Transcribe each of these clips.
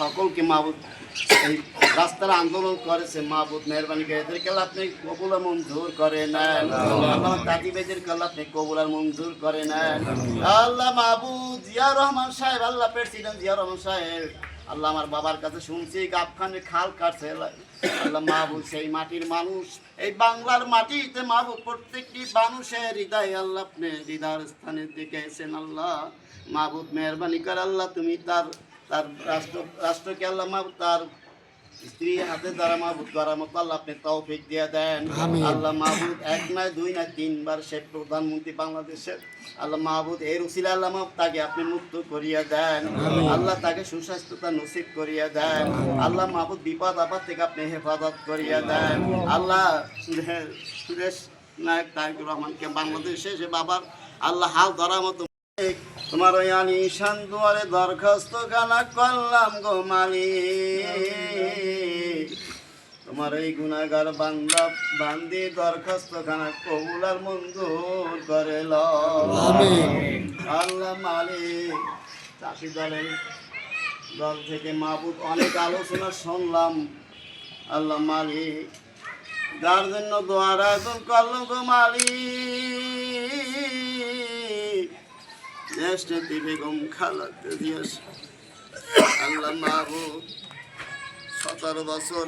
সকলকে মাহবুদ এই রাস্তার আন্দোলন করেছে মাহবুদ মেহরবানি করে। এদেরকে আপনি কবুল মঞ্জুর করে নেন। আল্লাহ আল্লাহ আপনি কবুল আর মঞ্জুর করে নেন। আল্লাহ মাহবুদ জিয়া রহমান সাহেব, আল্লাহ প্রেসিডেন্ট জিয়া রহমান সাহেব। আল্লাহ আমার বাবার কাছে শুনছি, গাবখানে খাল কাটছে। আল্লাহ মাহবুব সেই মাটির মানুষ। এই বাংলার মাটিতে মাহবুব প্রত্যেকটি মানুষের হৃদয় আল্লাহ আপনি হৃদয়ের স্থানের দিকে এসেন আল্লাহ। মাহবুব মেহরবানি কর আল্লাহ, তুমি তার তার রাষ্ট্র, রাষ্ট্রকে আল্লাহ মাহবুব তার স্ত্রী হাতে দ্বারা মাহবুদ করার মতো আল্লাহ আপনি তৌফিক দিয়ে দেন। আল্লাহ মাহবুদ এক নয় দুই নয় তিনবার সে প্রধানমন্ত্রী বাংলাদেশের। আল্লাহ মাহবুদ এর উসিলা আল্লাহ তাকে আপনি মুক্ত করিয়া দেন। আল্লাহ তাকে সুস্বাস্থ্যতা নসিব করিয়া দেন। আল্লাহ মাহবুদ বিপদ আপদ থেকে আপনি হেফাজত করিয়া দেন। আল্লাহ সুরেশ নায়ক তারিকুর রহমানকে বাংলাদেশে সে বাবার আল্লাহ হাল ধরার মতো তোমার ওই আনিশান দুয়ারে দরখাস্ত খানা করলাম গো মালিক। তোমার এই গুনাগার বান্দা বান্দি দরখাস্ত খানা কবুল আর মঞ্জুর করে লও। আল্লাহ মালিক। চাষি দলের দল থেকে মাহবুব অনেক আলোচনা শুনলাম। আল্লাহ মালিক যার জন্য দোয়ার আয়োজন করল গো মালিক। জ্যেষ্ঠ বেগম খালাতে দিয়েছে। আল্লাহ মাহবুব সতেরো বছর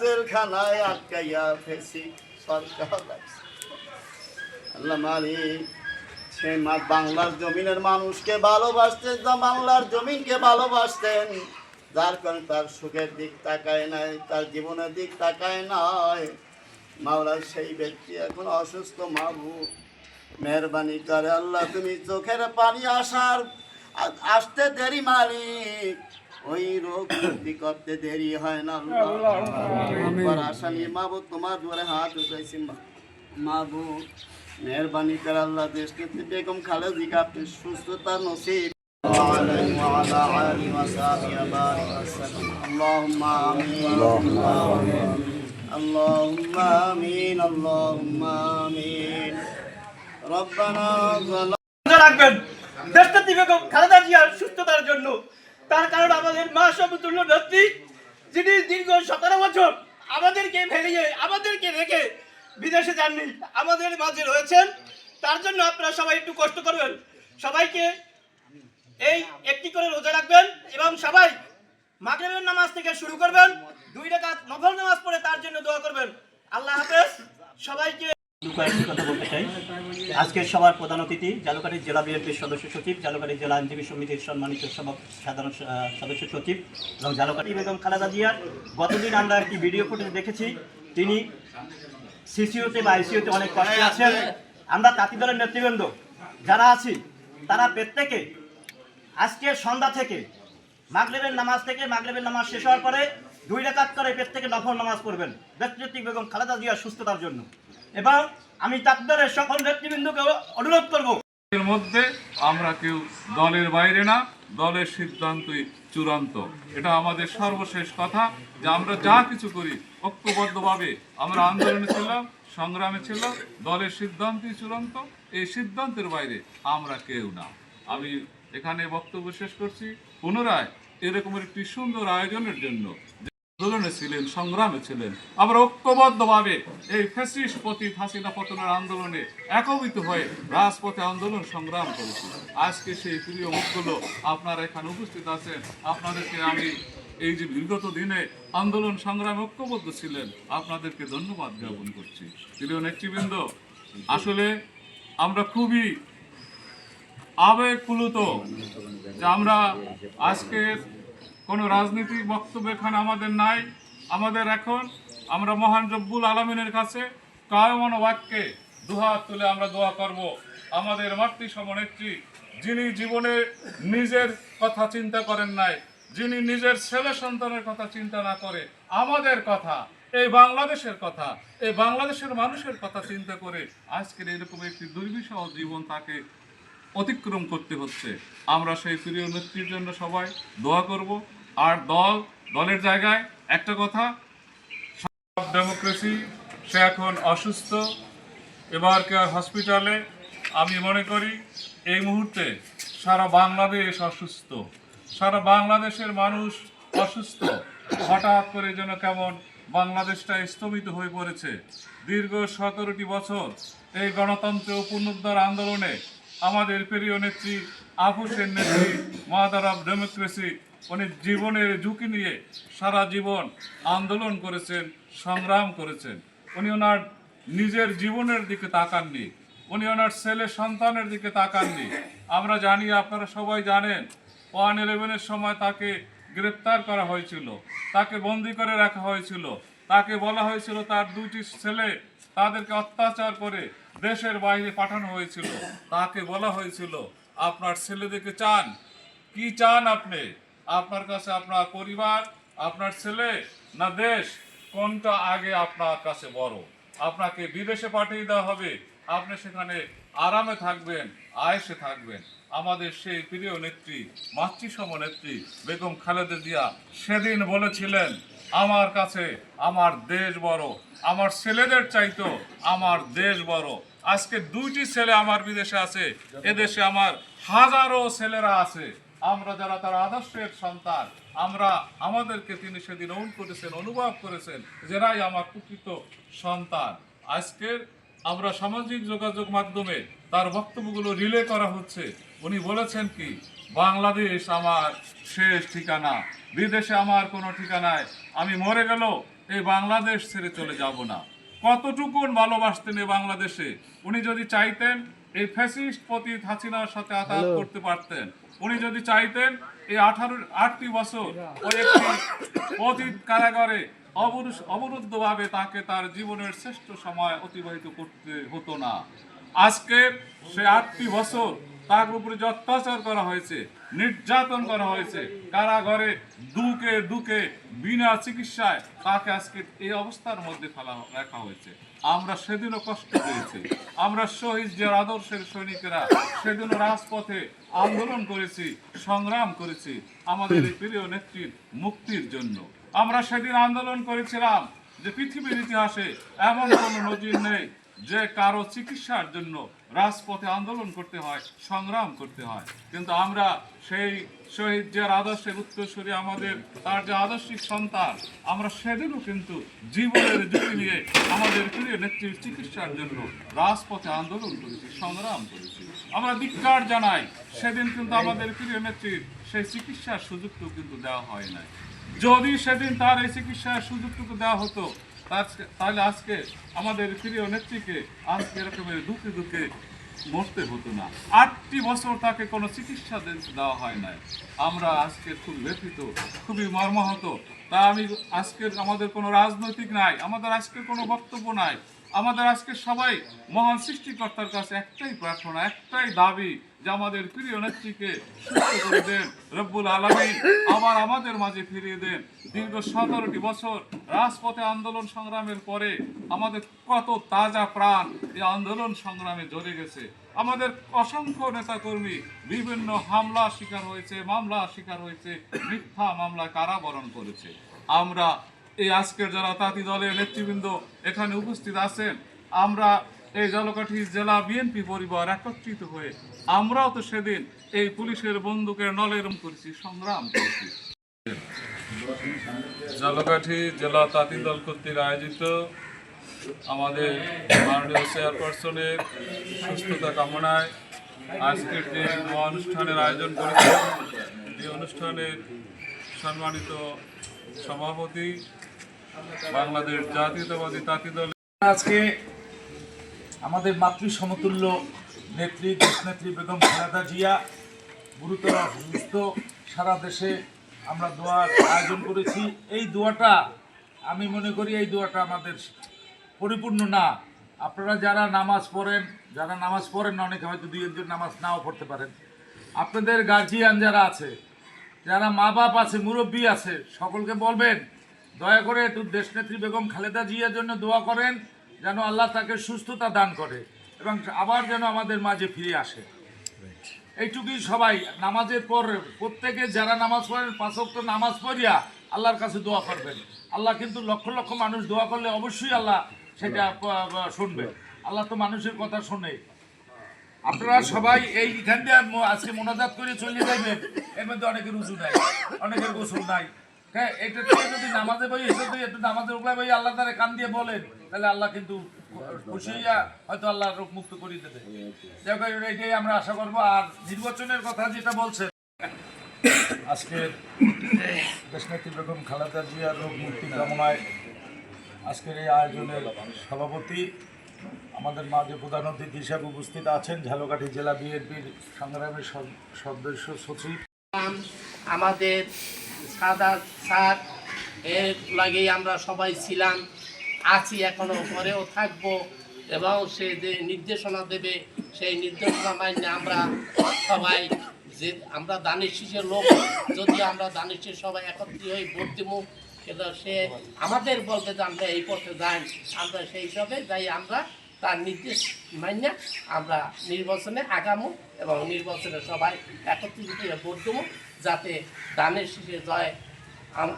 জেলখানায় আটকাইয়া ফেসি, সরকার। আল্লাহ মালিক, সেই মা বাংলার জমিনের মানুষকে ভালোবাসতেন, যা বাংলার জমিনকে ভালোবাসতেন। যার কারণে তার সুখের দিক তাকায় নাই, তার জীবনের দিক তাকায় নাই। মাওলার সেই ব্যক্তি এখন অসুস্থ মাহবু মেহরবানি করে আল্লাহ তুমি চোখের পানি আসার আ- আসতে দেরি মালিক ওই রোগ মুক্তি করতে দেরি হয় না আল্লাহ একবার আশা নিয়ে মাবু তোমার দুয়ারে হাত উঠাইছি মা- মাবু মেহরবানি করে আল্লাহ দেশকে বেগম খালেদিকে আপনি সুস্থতা নসিব وعلى وعلى آله وصحبه وبارك وسلم اللهم آمين اللهم آمين اللهم آمين اللهم آمين ربنا ظلمنا মনে রাখবেন। দেশটাতি বেগম খালেদা জিয়ার সুস্থতার জন্য। তার কারণ আমাদের মা সমতুল্য নেত্রী যিনি দীর্ঘ সতেরো বছর আমাদেরকে ফেলিয়ে, আমাদেরকে রেখে বিদেশে যাননি, আমাদের মাঝে রয়েছেন। তার জন্য আপনারা সবাই একটু কষ্ট করবেন। সবাইকে এই একটি করে রোজা রাখবেন এবং সবাই মাগরিবের নামাজ থেকে শুরু করবেন। দুই রাকাত নফল নামাজ পড়ে তার জন্য দোয়া করবেন। আল্লাহ হাফেজ। সবাইকে চাই। আজকের সবার প্রধান অতিথি জালুকাঠি জেলা বিএনপির সদস্য সচিব জালুকাঠি জেলা আইনজীবী সমিতির সম্মানিত সাধারণ সদস্য সচিব এবং জালুকাঠি বেগম খালেদা জিয়ার গতদিন আমরা একটি ভিডিও ফুটেজ দেখেছি। তিনি সিসিওতে বা আইসিওতে অনেক কষ্টে আছেন। আমরা তাঁতি দলের নেতৃবৃন্দ যারা আছি, তারা প্রত্যেকে আজকে সন্ধ্যা থেকে মাগরিবের নামাজ থেকে মাগরিবের নামাজ শেষ হওয়ার পরে দুই রেখাত করে প্রত্যেকে নফল নামাজ পড়বেন। নেতৃত্ব বেগম খালেদা জিয়ার সুস্থতার জন্য। এবং আমি তাকদরের সকল নেতৃবৃন্দকে অনুরোধ করব। এর মধ্যে আমরা কেউ দলের বাইরে না, দলের সিদ্ধান্তই চূড়ান্ত। এটা আমাদের সর্বশেষ কথা যে আমরা যা কিছু করি, ঐক্যবদ্ধভাবে আমরা আন্দোলনে ছিলাম, সংগ্রামে ছিলাম, দলের সিদ্ধান্তই চূড়ান্ত, এই সিদ্ধান্তের বাইরে আমরা কেউ না। আমি এখানে বক্তব্য শেষ করছি, পুনরায় এরকমের একটি সুন্দর আয়োজনের জন্য আন্দোলনে ছিলেন, সংগ্রামে ছিলেন। আমরা ঐক্যবদ্ধভাবে এই ফেসিস প্রতি হাসিনা পতনের আন্দোলনে একবিত হয়ে রাজপথে আন্দোলন সংগ্রাম করেছি আজকে সেই প্রিয় মুখগুলো আপনারা এখানে উপস্থিত আছেন। আপনাদেরকে আমি এই যে বিগত দিনে আন্দোলন সংগ্রামে ঐক্যবদ্ধ ছিলেন, আপনাদেরকে ধন্যবাদ জ্ঞাপন করছি। প্রিয় নেতৃবৃন্দ, আসলে আমরা খুবই আবেগপ্লুত যে আমরা আজকের কোনো রাজনৈতিক বক্তব্য এখানে আমাদের নাই। আমাদের এখন আমরা মহান রব্বুল আলমিনের কাছে কায়মন বাক্যে দুহাত তুলে আমরা দোয়া করব। আমাদের মাতৃ সমনেত্রী, যিনি জীবনে নিজের কথা চিন্তা করেন নাই, যিনি নিজের ছেলে সন্তানের কথা চিন্তা না করে, আমাদের কথা, এই বাংলাদেশের কথা, এই বাংলাদেশের মানুষের কথা চিন্তা করে আজকের এরকম একটি দুর্বিষহ জীবন তাকে অতিক্রম করতে হচ্ছে। আমরা সেই প্রিয় নেত্রীর জন্য সবাই দোয়া করব। আর দল, দলের জায়গায় একটা কথা, সব ডেমোক্রেসি, সে এখন অসুস্থ, এবার কেয়ার হসপিটালে, আমি মনে করি এই মুহূর্তে সারা বাংলাদেশ অসুস্থ। সারা বাংলাদেশের মানুষ অসুস্থ। হঠাৎ করে যেন কেমন বাংলাদেশটা স্থগিত হয়ে পড়েছে। দীর্ঘ সতেরোটি বছর এই গণতন্ত্র পুনরুদ্ধার আন্দোলনে আমাদের প্রিয় নেত্রী আফুসের নেত্রী মাদার অফ ডেমোক্রেসি উনি জীবনের ঝুঁকি নিয়ে সারা জীবন আন্দোলন করেছেন, সংগ্রাম করেছেন। উনি ওনার নিজের জীবনের দিকে তাকাননি। উনি ওনার ছেলে সন্তানের দিকে তাকাননি। আমরা জানি, আপনারা সবাই জানেন, ওয়ান ইলেভেনের সময় তাকে গ্রেপ্তার করা হয়েছিল। তাকে বন্দি করে রাখা হয়েছিল। তাকে বলা হয়েছিল তার দুটি ছেলে তাদেরকে অত্যাচার করে দেশের বাইরে পাঠানো হয়েছিল। তাকে বলা হয়েছিল, আপনার ছেলেদেরকে চান। কি চান আপনি? আপনার কাছে আপনার পরিবার, আপনার ছেলে না দেশ, কোনটা আগে আপনার কাছে বড়? আপনাকে বিদেশে পাঠিয়ে দেওয়া হবে। আপনি সেখানে আরামে থাকবেন, আয়েসে থাকবেন। আমাদের সেই প্রিয় নেত্রী, মাতৃসম নেত্রী বেগম খালেদা জিয়া সেদিন বলেছিলেন, আমার কাছে আমার দেশ বড়, আমার ছেলেদের চাইতো আমার দেশ বড়। আজকে দুইটি ছেলে আমার বিদেশে আছে, এদেশে আমার হাজারো ছেলেরা আছে। আমরা যারা তার আদর্শের সন্তান আমরা আমাদেরকে তিনি সেদিন অনু করেছেন অনুভব করেছেন যেরাই আমার প্রকৃত সন্তান। আজকের আমরা সামাজিক যোগাযোগ মাধ্যমে তার বক্তব্যগুলো রিলে করা হচ্ছে। উনি বলেছেন কি বাংলাদেশ আমার শেষ ঠিকানা বিদেশে আমার কোনো ঠিকানায় আমি মরে গেল এই বাংলাদেশ ছেড়ে চলে যাব না। কতটুকুন ভালোবাসতেন এই বাংলাদেশে। উনি যদি চাইতেন এই ফ্যাসিস্ট পতিত হাসিনার সাথে আতাত করতে পারতেন। উনি যদি চাইতেন, এই আঠারো, আটটি বছর ওই একটি অতীত কারাগারে অবরুদ্ধ অবরুদ্ধভাবে তাকে তার জীবনের শ্রেষ্ঠ সময় অতিবাহিত করতে হতো না। আজকে সে আটটি বছর তার উপরে যে অত্যাচার করা হয়েছে, নির্যাতন করা হয়েছে, কারাগারে দুকে দুকে বিনা চিকিৎসায় তাকে আজকে এই অবস্থার মধ্যে ফেলা রাখা হয়েছে। আমরা সেদিনও কষ্ট পেয়েছি। আমরা শহীদ যে আদর্শের সৈনিকেরা সেদিনও রাজপথে আন্দোলন করেছি, সংগ্রাম করেছি আমাদের এই প্রিয় নেত্রীর মুক্তির জন্য। আমরা সেদিন আন্দোলন করেছিলাম যে পৃথিবীর ইতিহাসে এমন কোনো নজির নেই যে কারও চিকিৎসার জন্য রাজপথে আন্দোলন করতে হয়, সংগ্রাম করতে হয়। কিন্তু আমরা সেই শহীদ যার আদর্শের উত্তরসূরি আমাদের, তার যে আদর্শিক সন্তান, আমরা সেদিনও কিন্তু জীবনের ঝুঁকি নিয়ে আমাদের প্রিয় নেত্রীর চিকিৎসার জন্য রাজপথে আন্দোলন করেছি, সংগ্রাম করেছি। আমরা ধিক্কার জানাই, সেদিন কিন্তু আমাদের প্রিয় নেত্রীর সেই চিকিৎসার সুযোগটুকু কিন্তু দেওয়া হয় নাই। যদি সেদিন তার এই চিকিৎসার সুযোগটুকু দেওয়া হতো তাহলে আজকে আমাদের প্রিয় নেত্রীকে আজকে এরকমের দুঃখে দুঃখে মরতে হতো না। আটটি বছর তাকে কোনো চিকিৎসা দেওয়া হয় নাই। আমরা আজকে খুব ব্যথিত, খুবই মর্মাহত। তা আমি আজকের আমাদের কোনো রাজনৈতিক নাই, আমাদের আজকে কোনো বক্তব্য নাই। আমাদের আজকে সবাই মহান সৃষ্টিকর্তার কাছে একটাই প্রার্থনা, একটাই দাবি যে আমাদের প্রিয় নেত্রীকে সুস্থ করে দেন। রব্বুল আলমী আবার আমাদের মাঝে ফিরিয়ে দেন। দীর্ঘ সতেরোটি বছর রাজপথে আন্দোলন সংগ্রামের পরে আমাদের কত তাজা প্রাণ এই আন্দোলন সংগ্রামে জ্বলে গেছে। আমাদের অসংখ্য নেতাকর্মী বিভিন্ন হামলা শিকার হয়েছে মামলা শিকার হয়েছে, মিথ্যা মামলা কারাবরণ করেছে। আমরা এই আজকের যারা তাঁতি দলের নেতৃবৃন্দ এখানে উপস্থিত আছেন, আমরা এই জলকাঠি জেলা বিএনপি পরিবার একত্রিত হয়ে আমরাও তো সেদিন এই পুলিশের বন্দুকের নলের করেছি, সংগ্রাম করেছি। জলকাঠি জেলা তাঁতি দল কর্তৃক আয়োজিত আমাদের মাননীয় চেয়ারপারসনের সুস্থতা কামনায় আজকের যে অনুষ্ঠানের আয়োজন করেছে, এই অনুষ্ঠানের সম্মানিত সভাপতি বাংলাদেশ জাতীয়তাবাদী তাঁতি দল। আজকে আমাদের মাতৃ সমতুল্য নেত্রী, দেশনেত্রী বেগম খালেদা জিয়া গুরুতর অসুস্থ। সারা দেশে আমরা দোয়ার আয়োজন করেছি। এই দোয়াটা, আমি মনে করি এই দোয়াটা আমাদের পরিপূর্ণ না। আপনারা যারা নামাজ পড়েন, যারা নামাজ পড়েন না, অনেকে হয়তো দুই একজন নামাজ নাও পড়তে পারেন। আপনাদের গার্জিয়ান যারা আছে, যারা মা বাপ আছে, মুরব্বী আছে, সকলকে বলবেন দয়া করে একটু দেশনেত্রী বেগম খালেদা জিয়ার জন্য দোয়া করেন, যেন আল্লাহ তাকে সুস্থতা দান করে এবং আবার যেন আমাদের মাঝে ফিরে আসে। এইটুকুই সবাই, নামাজের পর প্রত্যেকে যারা নামাজ পড়েন পাঁচক্ত নামাজ পড়িয়া আল্লাহর কাছে দোয়া করবেন। আল্লাহ কিন্তু লক্ষ লক্ষ মানুষ দোয়া করলে অবশ্যই আল্লাহ সেটা শুনবে। আল্লাহ তো মানুষের কথা শোনে। আপনারা সবাই এইখান দিয়ে আজকে মোনাজাত করে চলে যাবেন এর মধ্যে অনেকের উঁচু নাই, অনেকের গোসল নাই। হ্যাঁ যদি নামাজে বই বই আল্লাহ তারে দিয়ে বলেন, তাহলে আল্লাহ কিন্তু খুশি হইয়া হয়তো আল্লাহ রোগ মুক্ত আমরা আশা আর কথা যেটা বলছেন খালেদা রোগ আজকের এই আয়োজনের সভাপতি আমাদের মাঝে প্রধান অতিথি হিসাবে উপস্থিত আছেন ঝালকাঠি জেলা বিএনপির সংগ্রামের সদস্য সচিব। আমাদের সাদা স্যার এর লাগেই আমরা সবাই ছিলাম, আছি এখনও পরেও থাকব এবং সে যে নির্দেশনা দেবে, সেই নির্দেশনা মাইনে আমরা সবাই যে আমরা দানের শীষের লোক, যদি আমরা দানের শীষ সবাই একত্রিত হয়ে ভোট দেবো সে আমাদের বলতে যে আমরা এই পথে যাই, আমরা সেই হিসাবে যাই, আমরা তার নির্দেশ মান্য আমরা নির্বাচনে আগামো এবং নির্বাচনে সবাই একত্রিত হয়ে ভোট দেবো যাতে দানের শেষে জয়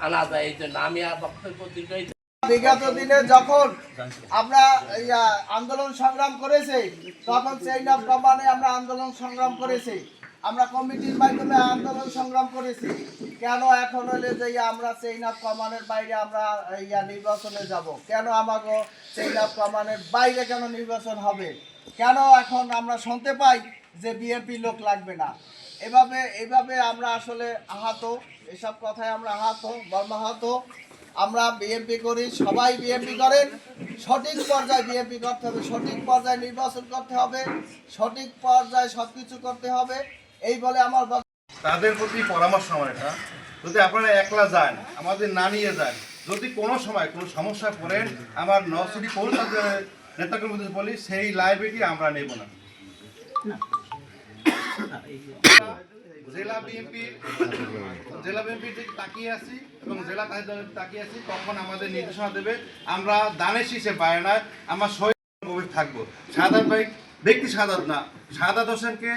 আনা যায়, এই জন্য আমি আর বক্তব্য দীর্ঘায়িত বিগত দিনে যখন আমরা আন্দোলন সংগ্রাম করেছি, তখন অফ কমান্ডে আমরা আন্দোলন সংগ্রাম করেছি। আমরা কমিটির মাধ্যমে আন্দোলন সংগ্রাম করেছি। কেন এখন হলে যে আমরা চেইন অফ কমান্ডের বাইরে আমরা ইয়া নির্বাচনে যাব? কেন আমাকে চেইন অফ কমান্ডের বাইরে কেন নির্বাচন হবে? কেন এখন আমরা শুনতে পাই যে বিএনপি লোক লাগবে না? এভাবে এভাবে আমরা আসলে আহত, এসব কথায় আমরা আহত, মর্মাহত। আমরা বিএনপি করি, সবাই বিএনপি করেন। সঠিক পর্যায়ে বিএনপি করতে হবে, সঠিক পর্যায়ে নির্বাচন করতে হবে, সঠিক পর্যায়ে সব কিছু করতে হবে। এই বলে আমার। তাদের প্রতি পরামর্শ আমার এটা যদি আপনারা একলা যান আমাদের না নিয়ে যান যদি কোনো সময় কোনো সমস্যা পড়েন আমার নসিটি কোন নেতাকর্মীদের বলি সেই লাইব্রেরি আমরা নেব না জেলা বিএনপি জেলা বিএনপি দিকে তাকিয়ে আছি এবং জেলা তাকিয়ে আছি কখন আমাদের নির্দেশনা দেবে আমরা দানের শীষে বায়নায় আমার শহীদ থাকব সাদাত ভাই ব্যক্তি সাদাত না সাদাত হোসেনকে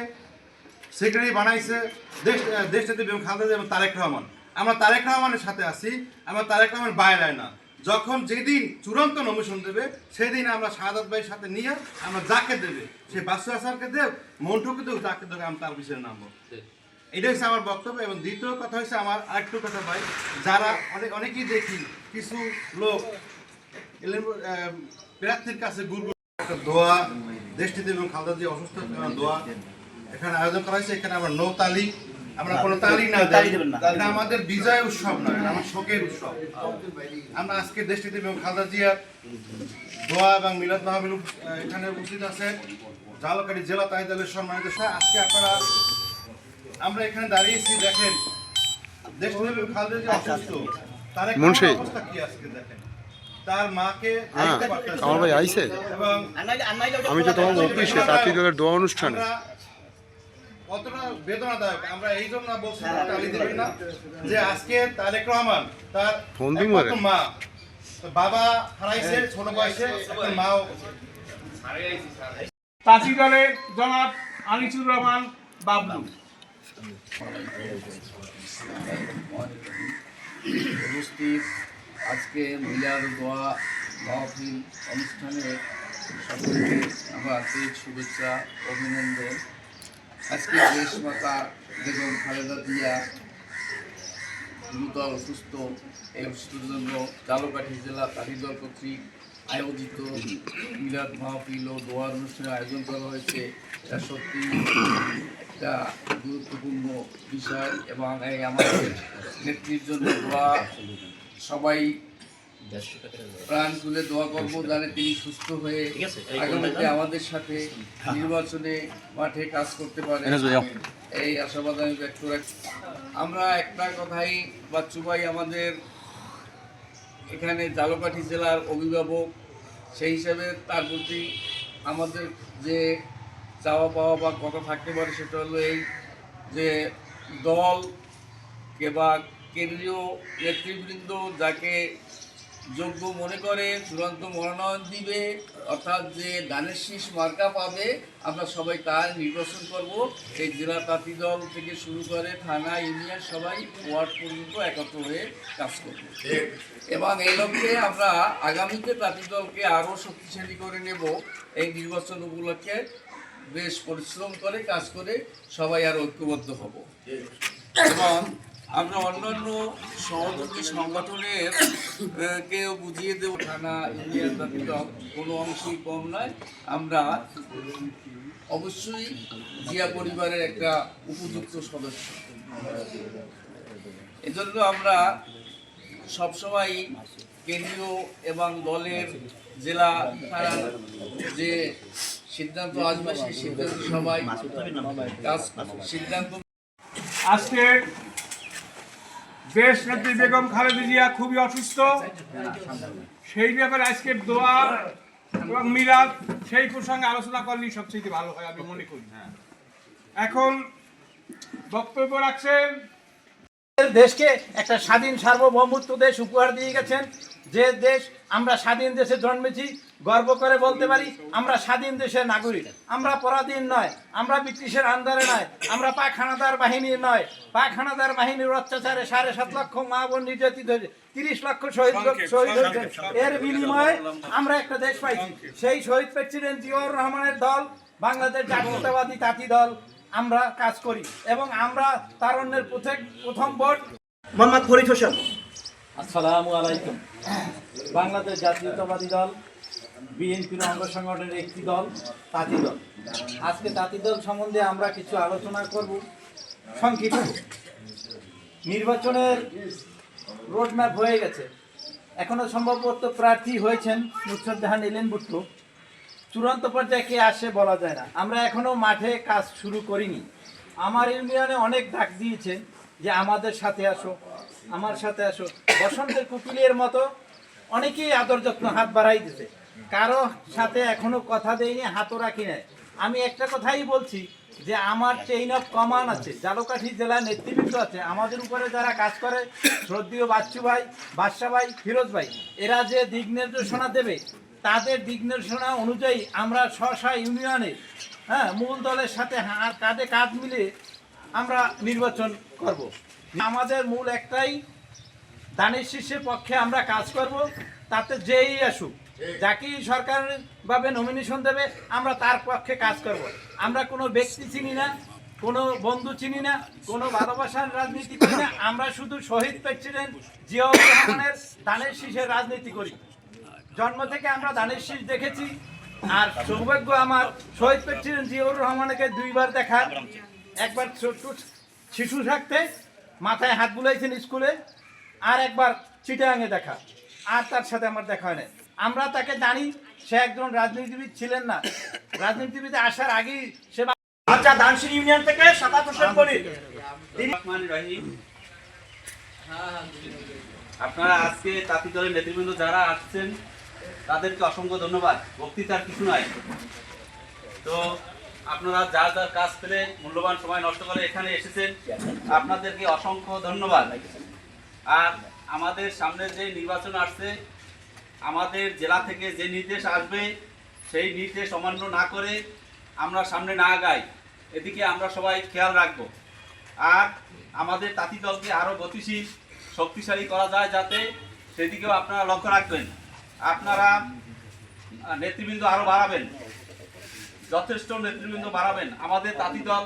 সেক্রেটারি বানাইছে দেশ দেশ নেত্রী বেগম খালেদা এবং তারেক রহমান। আমরা তারেক রহমানের সাথে আছি আমরা তারেক রহমান বাইরে না। যখন যেদিন চূড়ান্ত নমিশন দেবে সেদিন আমরা শাহাদাত ভাইয়ের সাথে নিয়ে আমরা যাকে দেবে সে বাসু আসারকে দেব মন্টুকে দেব যাকে দেবে আমি তার বিষয়ে নামবো। এটা হচ্ছে আমার বক্তব্য এবং দ্বিতীয় কথা হচ্ছে আমার আরেকটু কথা ভাই যারা অনেক অনেকেই দেখি কিছু লোক প্রার্থীর কাছে গুরু একটা দোয়া দেশটিতে এবং খালদা দিয়ে অসুস্থ দোয়া। এখানে আয়োজন করা হয়েছে এখানে আমরা নো তালি। আমরা কোনো তালি না দেই। এটা আমাদের বিজয় উৎসব নয় এটা আমার শোকের উৎসব। আমরা আজকে দেশটিতে এবং খালদা জিয়ার দোয়া এবং মিলাদ মাহমিল এখানে উপস্থিত আছে। ঝালকাঠি জেলা তাহিদালের সম্মানিত স্যার, আজকে আপনারা আমরা এখানে দাঁড়িয়েছি দেখেন। দেশটিতে এবং খালদা জিয়া অসুস্থ। তার একটা অবস্থা কি আজকে দেখেন? তার মাকে আমার ভাই আইছে। এবং আমি তো তোমার অফিসে তাঁতি দলের দোয়া অনুষ্ঠানে। কতটা বেদনাদায়ক? আমরা এই জন্য বলছি তালি দেবেন না যে আজকে তারেক রহমান তার একমাত্র মা। বাবা হারাইছে ছোট বয়সে মাও। তাঁতি দলের জনাব আনিসুর রহমান বাবলু। উপস্থিত আজকে মিলাদ দোয়া মাহফিল অনুষ্ঠানে সকলকে আমার শুভেচ্ছা অভিনন্দন। আজকে দেশ মাতা বেগম খালেদা জিয়া গুরুতর অসুস্থ, এই অসুস্থের জন্য জালকাঠি জেলা কাঠিদল কর্তৃক আয়োজিত মিলাদ মাহফিল ও দোয়ার অনুষ্ঠানের আয়োজন করা হয়েছে। এটা সত্যি একটা গুরুত্বপূর্ণ বিষয় এবং এই আমাদের নেত্রীর জন্য দোয়া সবাই প্রাণ খুলে দোয়া করব জানে তিনি সুস্থ হয়ে আগামীতে আমাদের সাথে নির্বাচনে মাঠে কাজ করতে পারেন। এই আশাবাদ আমি ব্যক্ত রাখছি। আমরা একটা কথাই বাচ্চু ভাই আমাদের এখানে জালকাঠি জেলার অভিভাবক সেই হিসাবে তার প্রতি আমাদের যে চাওয়া পাওয়া বা কথা থাকতে পারে সেটা হলো এই যে দল কিংবা কেন্দ্রীয় নেতৃবৃন্দ যাকে যোগ্য মনে করে চূড়ান্ত মনোনয়ন দিবে, অর্থাৎ যে দানের শীষ মার্কা পাবে, আমরা সবাই তার নির্বাচন করব। এই জেলা তাঁতি দল থেকে শুরু করে থানা, ইউনিয়ন সবাই ওয়ার্ড পর্যন্ত একত্র হয়ে কাজ করব। এবং এই লক্ষ্যে আমরা আগামীতে তাঁতি দলকে আরও শক্তিশালী করে নেব। এই নির্বাচন উপলক্ষে বেশ পরিশ্রম করে কাজ করে সবাই আর ঐক্যবদ্ধ হব। এবং আমরা অন্যান্য সহযোগী সংগঠনের কেও বুঝিয়ে দেব, থানা ইউনিয়ন কোনো অংশই কম নয়। আমরা অবশ্যই জিয়া পরিবারের একটা উপযুক্ত সদস্য। এজন্য আমরা সবসময় কেন্দ্রীয় এবং দলের জেলা থানার যে সিদ্ধান্ত আসবে সেই সিদ্ধান্ত সবাই সিদ্ধান্ত আজকে দেশ নেত্রী বেগম খালেদা জিয়া খুবই অসুস্থ। সেই ব্যাপারে আজকে দোয়া এবং মিলাদ, সেই প্রসঙ্গে আলোচনা করলেই সবচেয়ে ভালো হয় আমি মনে করি। এখন বক্তব্য রাখছেন। দেশকে একটা স্বাধীন সার্বভৌমত্ব দেশ উপহার দিয়ে গেছেন। যে দেশ আমরা স্বাধীন দেশে জন্মেছি গর্ব করে বলতে পারি আমরা স্বাধীন দেশের নাগরিক। আমরা পরাধীন নয় আমরা ব্রিটিশের আন্দারে নয় আমরা পাক হানাদার বাহিনী নয়। পাক হানাদার বাহিনীর অত্যাচারে সাড়ে সাত লক্ষ মা বোন নির্যাতিত হয়েছে তিরিশ লক্ষ শহীদ শহীদ হয়েছে। এর বিনিময়ে আমরা একটা দেশ পাইছি। সেই শহীদ প্রেসিডেন্ট জিয়াউর রহমানের দল বাংলাদেশ জাতীয়তাবাদী তাঁতি দল আমরা কাজ করি এবং আমরা তারণ্যের প্রথম প্রথম ভোট। মোহাম্মদ ফরিদ হোসেন। আসসালামু আলাইকুম। বাংলাদেশ জাতীয়তাবাদী দল বিএনপির অঙ্গ সংগঠনের একটি দল, তাঁতি দল। আজকে তাঁতি দল সম্বন্ধে আমরা কিছু আলোচনা করব। সংক্ষিপ্ত। নির্বাচনের রোডম্যাপ হয়ে গেছে। এখনও সম্ভবত প্রার্থী হয়েছেন নুসরত জাহান এলেন ভুট্টো। চূড়ান্ত পর্যায়ে কে আসে বলা যায় না। আমরা এখনও মাঠে কাজ শুরু করিনি। আমার ইউনিয়নে অনেক ডাক দিয়েছে যে আমাদের সাথে আসো। আমার সাথে আসো। বসন্তের কুকিলের মতো অনেকেই আদর যত্ন হাত বাড়াই দিছে। কারও সাথে এখনও কথা দেয়নি হাতও রাখি নাই। আমি একটা কথাই বলছি যে আমার চেইন অফ কমান আছে, জালকাঠি জেলার নেতৃবৃন্দ আছে। আমাদের উপরে যারা কাজ করে, শ্রদ্ধীয় বাচ্চু ভাই, বাদশা ভাই, ফিরোজ ভাই, এরা যে দিক নির্দেশনা দেবে, তাদের দিক নির্দেশনা অনুযায়ী আমরা স্ব ইউনিয়নে হ্যাঁ মূল দলের সাথে হা- কাঁধে কাঁধ মিলে আমরা নির্বাচন করব। আমাদের মূল একটাই দানের শীর্ষের পক্ষে আমরা কাজ করব তাতে যেই আসুক যাকেই সরকারভাবে নমিনেশন দেবে আমরা তার পক্ষে কাজ করব। আমরা কোনো ব্যক্তি চিনি না কোনো বন্ধু চিনি না কোনো ভালোবাসার রাজনীতি করি না আমরা শুধু শহীদ প্রেসিডেন্ট জিয়াউর রহমানের দানের শীষের রাজনীতি করি। জন্ম থেকে আমরা দানের শীষ দেখেছি আর সৌভাগ্য আমার শহীদ প্রেসিডেন্ট জিয়াউর রহমানকে দুইবার দেখা একবার ছোট্ট শিশু থাকতে মাথায় হাত বুলাইছেন স্কুলে, আর একবার চিটাঙে দেখা। আর তার সাথে আমার দেখা হয় আমরা তাকে জানি, সে একজন রাজনীতিবিদ ছিলেন না। রাজনীতিবিদে আসার আগেই সে আচ্ছা দানসির ইউনিয়ন থেকে সাতাত হোসেন বলি আপনারা আজকে তাঁতি দলের নেতৃবৃন্দ যারা আসছেন, তাদেরকে অসংখ্য ধন্যবাদ। বক্তৃতার কিছু নয় তো আপনারা যার যার কাজ পেলে মূল্যবান সময় নষ্ট করে এখানে এসেছেন, আপনাদেরকে অসংখ্য ধন্যবাদ। আর আমাদের সামনে যে নির্বাচন আসছে, আমাদের জেলা থেকে যে নির্দেশ আসবে, সেই নির্দেশ অমান্য না করে আমরা সামনে না আগাই। এদিকে আমরা সবাই খেয়াল রাখব। আর আমাদের তাঁতি দলকে আরও গতিশীল, শক্তিশালী করা যায় যাতে সেদিকেও আপনারা লক্ষ্য রাখবেন। আপনারা নেতৃবৃন্দ আরও বাড়াবেন। যথেষ্ট নেতৃবৃন্দ বাড়াবেন। আমাদের তাঁতি দল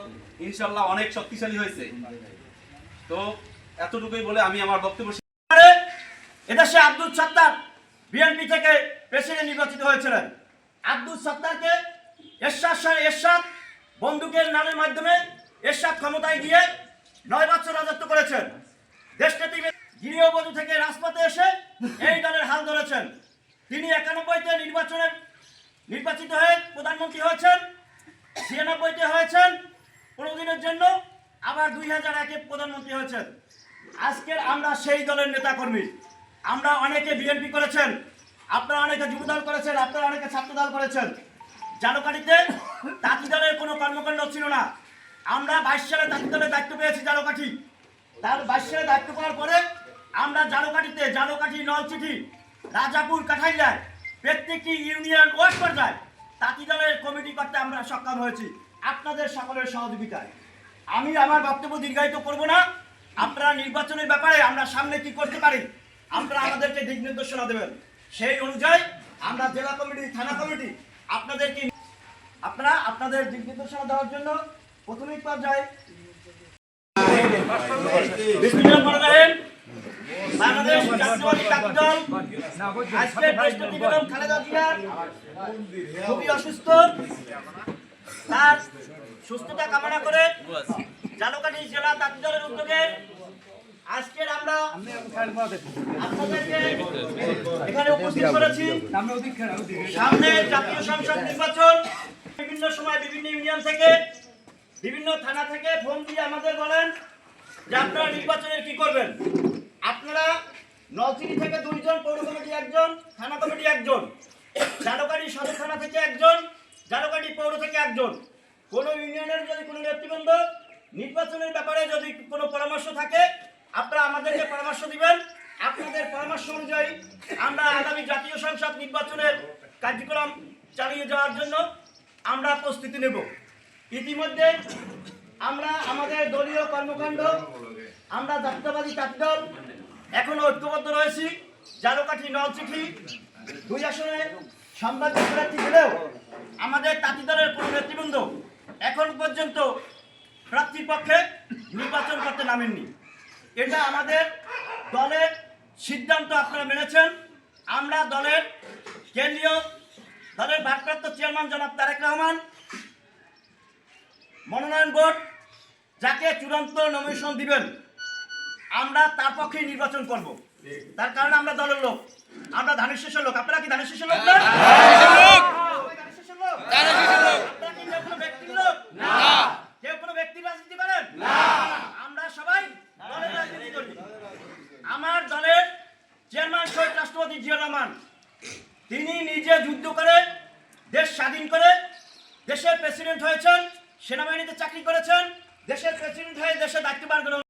ইনশাল্লাহ অনেক শক্তিশালী হয়েছে। তো এতটুকুই বলে আমি আমার বক্তব্য এদেশে আব্দুল সত্তার বিএনপি থেকে প্রেসিডেন্ট নির্বাচিত হয়েছিলেন। আব্দুল সত্তারকে এরশাদ শাহ এরশাদ বন্দুকের নামের মাধ্যমে এরশাদ ক্ষমতায় গিয়ে নয় বছর রাজত্ব করেছেন। দেশনেত্রী গৃহবধূ থেকে রাজপথে এসে এই দলের হাল ধরেছেন। তিনি একানব্বইতে নির্বাচনে নির্বাচিত হয়ে প্রধানমন্ত্রী হয়েছেন, ছিয়ানব্বইতে হয়েছেন পনেরো দিনের জন্য আবার দুই হাজার একে প্রধানমন্ত্রী হয়েছেন। আজকের আমরা সেই দলের নেতাকর্মী। আমরা অনেকে বিএনপি করেছেন, আপনারা অনেকে যুবদল করেছেন, আপনারা অনেকে ছাত্রদল করেছেন। জালকাঠিতে তাঁতি দলের কোনো কর্মকাণ্ড ছিল না। আমরা বাইশ সালে তাঁতি দলের দায়িত্ব পেয়েছি জালকাঠি। তার বাইশ সালে দায়িত্ব পাওয়ার পরে আমরা জালকাঠিতে, জালকাঠি নলচিঠি, রাজাপুর কাঠাইলায় প্রত্যেকটি ইউনিয়ন ওয়ার্ড পর্যায়ে তাঁতি দলের কমিটি করতে আমরা সক্ষম হয়েছি। আপনাদের সকলের সহযোগিতায়। আমি আমার বক্তব্য দীর্ঘায়িত করব না। আপনারা নির্বাচনের ব্যাপারে আমরা সামনে কি করতে পারি, আপনারা আমাদেরকে দিক নির্দেশনা দেবেন। সেই অনুযায়ী আমরা জেলা কমিটি, থানা কমিটি আপনাদেরকে আপনারা আপনাদের দিক নির্দেশনা দেওয়ার জন্য প্রাথমিক পর্যায়ে। বাংলাদেশ আজকে জিয়া খুবই অসুস্থ। তার সুস্থতা কামনা করে জালুকাঠি জেলা ছাত্র উদ্যোগে আজকের আমরা এখানে উপস্থিত করেছি। সামনে জাতীয় সংসদ নির্বাচন। বিভিন্ন সময় বিভিন্ন ইউনিয়ন থেকে, বিভিন্ন থানা থেকে ফোন দিয়ে আমাদের বলেন যে আপনারা নির্বাচনের কি করবেন। আপনারা নলচিনি থেকে দুইজন পৌর কমিটি একজন, থানা কমিটি একজন জালকাটি সদর থানা থেকে একজন জালকাটি পৌর থেকে একজন। কোন ইউনিয়নের যদি কোনো নেতৃবৃন্দ নির্বাচনের ব্যাপারে যদি কোনো পরামর্শ থাকে, আপনারা আমাদেরকে পরামর্শ দিবেন। আপনাদের পরামর্শ অনুযায়ী আমরা আগামী জাতীয় সংসদ নির্বাচনের কার্যক্রম চালিয়ে যাওয়ার জন্য আমরা প্রস্তুতি নেব। ইতিমধ্যে আমরা আমাদের দলীয় কর্মকাণ্ড, আমরা জাতীয়বাদী ছাত্র দল এখনও ঐক্যবদ্ধ রয়েছি। জালকাঠি নলচিঠি, দুই আসনে সম্ভাব্য প্রার্থী দিলেও আমাদের তাঁতি দলের কোনো নেতৃবৃন্দ এখন পর্যন্ত প্রার্থীর পক্ষে নির্বাচন করতে নামেননি। এটা আমাদের দলের সিদ্ধান্ত আপনারা মেনেছেন। আমরা দলের কেন্দ্রীয় দলের ভারপ্রাপ্ত চেয়ারম্যান জনাব তারেক রহমান, মনোনয়ন বোর্ড যাকে চূড়ান্ত নমিনেশন দিবেন আমরা তার পক্ষেই নির্বাচন করব। তার কারণে আমরা দলের লোক। আমরা ধানের শেষের লোক। আপনারা কি ধানের শেষের লোক না? আমরা দলের চেয়ারম্যান শহীদ রাষ্ট্রপতি জিয়া রহমান তিনি নিজে যুদ্ধ করে দেশ স্বাধীন করে দেশের প্রেসিডেন্ট হয়েছেন সেনাবাহিনীতে চাকরি করেছেন দেশের প্রেসিডেন্ট হয়ে দেশের দায়িত্ব পালন করে